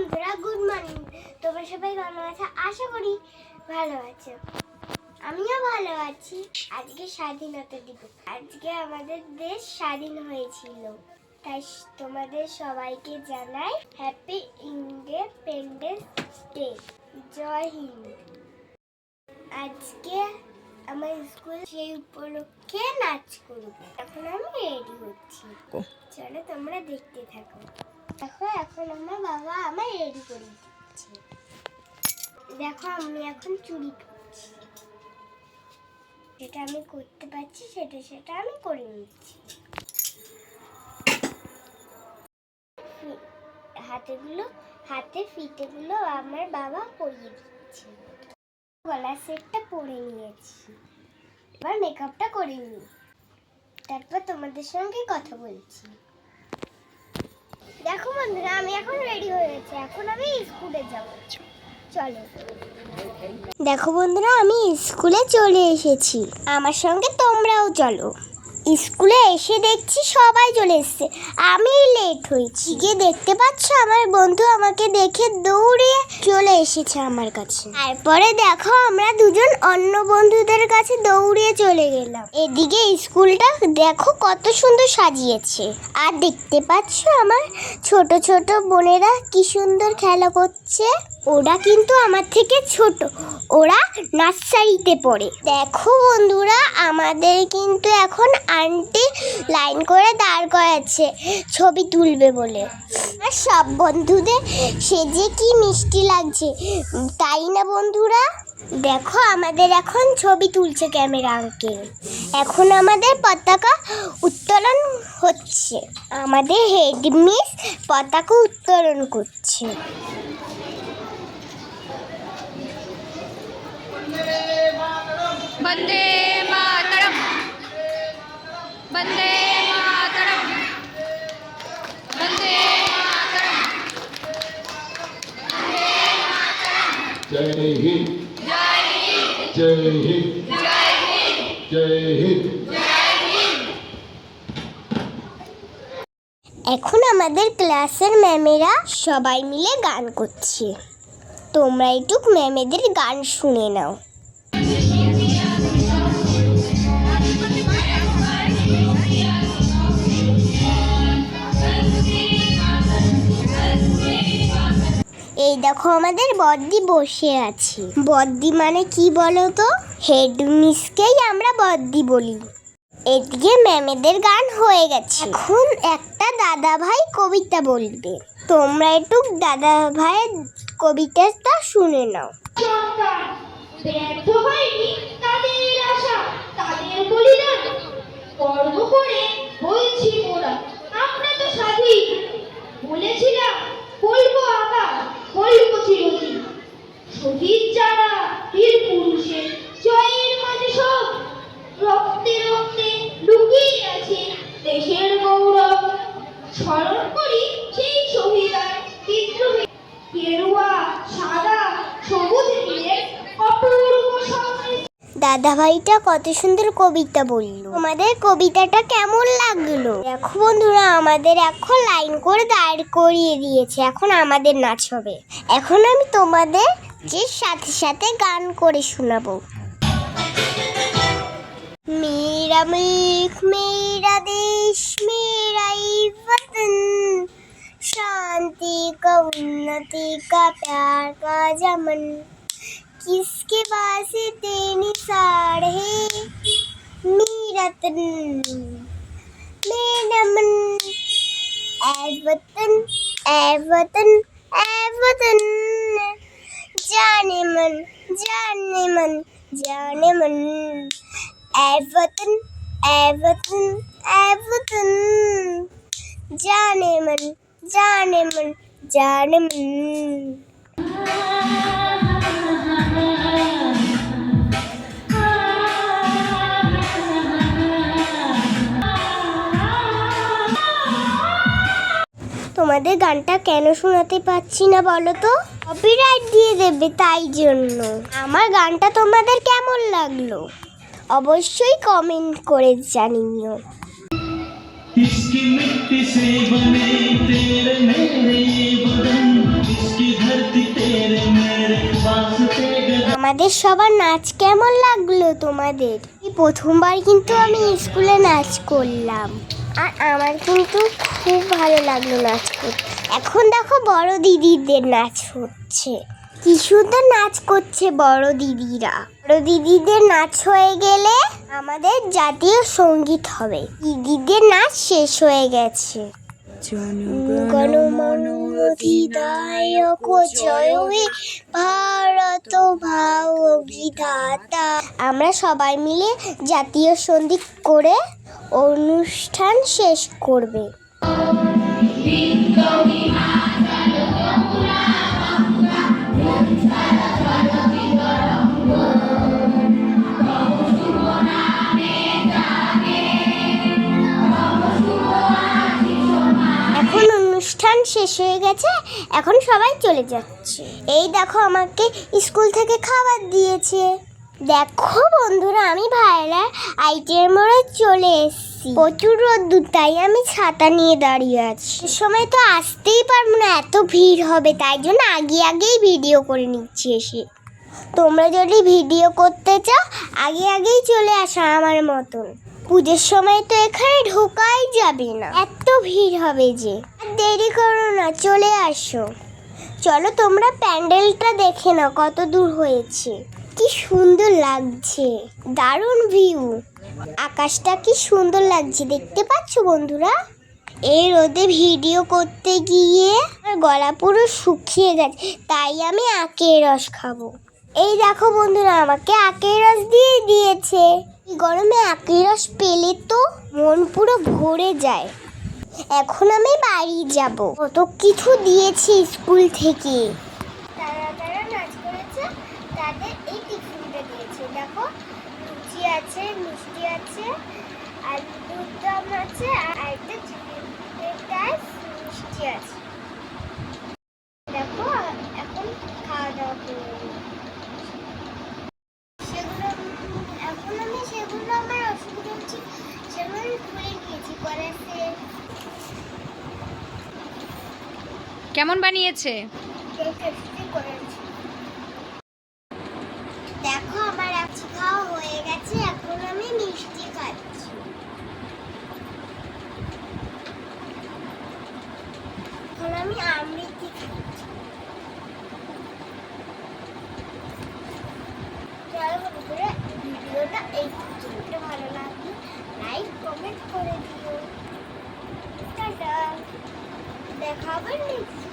বন্ধুরা good morning তোমরা সবাই ভালো আছো? আশা করি ভালো আছো। আমিও ভালো আছি। আজকে স্বাধীনতা দিবস। আজকে আমাদের দেশ স্বাধীন হয়েছিল। তাই তোমাদের সবাইকে জানাই happy independence day Jai Hind. আজকে আমার স্কুল সেই উপলক্ষে নাচ করবে। এখন আমি রেডি হচ্ছি। চলো তোমরা দেখতে থাকো। দেখো, এখন আমার বাবা আমার রেডি করে দিচ্ছে। দেখো, আমি এখন চুরি করছি। যেটা আমি করতে পারছি, সেটা সেটা আমি করে নিচ্ছি। হাতেগুলো, হাতে ফিতেগুলো আমার বাবা পরিয়ে দিচ্ছে। গলার সেটটা পরে নিয়েছি। এবার মেকআপটা করে নিই। তারপর তোমাদের সঙ্গে কথা বলছি। দেখো বন্ধুরা, আমি এখন রেডি হয়েছি এখন আমি স্কুলে যাব। চলো। দেখো বন্ধুরা, আমি স্কুলে চলে এসেছি। আমার সঙ্গে তোমরাও চলো। স্কুলে এসে দেখছি সবাই চলে এসছে। আমি লেট হয়েছি। গিয়ে দেখতে পাচ্ছ, আমার বন্ধু আমাকে দেখে দৌড়ে চলে এসেছে আমার কাছে। তারপরে দেখো, আমরা দুজন অন্য বন্ধুদের কাছে দৌড়িয়ে চলে গেলাম। এদিকে স্কুলটা দেখো কত সুন্দর সাজিয়েছে। আর দেখতে পাচ্ছ আমার ছোট ছোট বোনেরা কি সুন্দর খেলা করছে? ওরা কিন্তু আমার থেকে ছোট। ওরা নার্সারিতে পড়ে। দেখো বন্ধুরা, আমাদের কিন্তু এখন আন্টি লাইন করে দাঁড় করাচ্ছে, ছবি তুলবে বলে। আর সব বন্ধুদের সেজে কি মিষ্টি লাগছে। তাই না বন্ধুরা? দেখো, আমাদের এখন ছবি তুলছে ক্যামেরা আঙ্কে এখন আমাদের পতাকা উত্তোলন হচ্ছে। আমাদের হেড মিস পতাকা উত্তোলন করছে। বন্দে जय हिंद जय हिंद जय हिंद এখন আমাদের ক্লাসের ম্যামেরা সবাই মিলে গান করছে তোমরা একটু ম্যামেদের গান শুনে নাও এই দেখো আমাদের বদ্দি বসে আছে। বদ্দি মানে কি বলো তো? হেড মিসকেই আমরা বদ্দি বলি। এদিকে ম্যামেদের গান হয়ে গেছে। এখন একটা দাদা ভাই কবিতা বলবে। তোমরা একটু দাদা ভাইয়ের কবিতাটা শুনে নাও। বলেছিলাম শহীদ যারা, বীর জয়ের মাঝে সব রক্তে রক্তে লুকিয়ে আছে দেশের গৌরব। স্মরণ করি সেই শহীদার বিদ্রোহী। গেরুয়া, সাদা, সবুজ অপূর্ব দাদা ভাইটা কত সুন্দর কবিতা বলল। আমাদের কবিতাটা কেমন লাগল? দেখো বন্ধুরা, আমাদের এখন লাইন করে দাঁড় করিয়ে দিয়েছে। এখন আমাদের নাচ হবে। এখন আমি তোমাদের যে সাথে সাথে গান করে শোনাবো मेरा मुल्क मेरा देश मेरा ही वतन शांति का उन्नति का प्यार का जमन किसके वास्ते निसार है मेरा तन मेरा मन ऐ वतन ऐ वतन ऐ वतन من جاني من جاني من اے وطن اے وطن তোমাদের গানটা কেন শোনাতে পারছি না বলো তো কপিরাইট দিয়ে দেবে তাই জন্য। আমার গানটা তোমাদের কেমন লাগল? অবশ্যই কমেন্ট করে জানিও। इसकी मिट्टी से बने तेरे मेरे ये बदन इसकी धरती तेरे मेरे আমাদের সবার নাচ কেমন লাগল তোমাদের? প্রথমবার কিন্তু আমি স্কুলে নাচ করলাম। আর আমার কিন্তু খুব ভালো লাগল নাচ করতে। এখন দেখো বড় দিদিদের নাচ হচ্ছে। কি সুন্দর নাচ করছে বড় দিদিরা। বড় দিদিদের নাচ হয়ে গেলে আমাদের জাতীয় সংগীত হবে। দিদিদের নাচ শেষ হয়ে গেছে। ভারত ভাও বিধাতা আমরা সবাই মিলে জাতীয় সংগীত করে অনুষ্ঠান শেষ করবে। অনুষ্ঠান শেষ হয়ে গেছে, এখন সবাই চলে যাচ্ছে। এই দেখো আমাকে স্কুল থেকে খাবার দিয়েছে। দেখো বন্ধুরা, আমি ভাইরা আইটের মোড়ে চলে এসেছি। প্রচুর রোদ্দুর, তাই আমি ছাতা নিয়ে দাঁড়িয়ে আছি। সময় তো আসতেই পারব না, এত ভিড় হবে, তাই জন্য আগে আগেই ভিডিও করে নিচ্ছি এসে। তোমরা যদি ভিডিও করতে চাও, আগে আগেই চলে আসা আমার মতন। পুজোর সময় তো এখানে ঢোকাই যাবে না। এত ভিড় হবে যে। দেরি করো না, চলে আসো। চলো তোমরা প্যান্ডেলটা দেখে নাও, কত দূর হয়েছে। কি সুন্দর লাগছে। দারুণ ভিউ। আকাশটা কি সুন্দর লাগছে, দেখতে পাচ্ছ বন্ধুরা? এই রোদে ভিডিও করতে গিয়ে আমার গলা পুরো শুকিয়ে গেছে, তাই আমি আখের রস খাব। এই দেখো বন্ধুরা, আমাকে আখের রস দিয়ে দিয়েছে। গরমে আখের রস পেলে তো মন পুরো ভরে যায়। এখন আমি বাড়ি যাব। কত কিছু দিয়েছি স্কুল থেকে। তারা তারা নাচ করেছে, তাদের এই টিফিনটা দিয়েছে। দেখো লুচি আছে মিষ্টি আছে আর দুধ দম আছে আর একটা মিষ্টি আছে। দেখো এখন খাওয়া দাওয়া করে সেগুলো এখন আমি সেগুলো আমার অসুবিধা হচ্ছে সেগুলো আমি গিয়েছি কলেজে কেমন বানিয়েছে? এই ভিডিওটা ভালো লাগলে লাইক কমেন্ট করে দিও। টাটা। দেখা হবে নেক্সট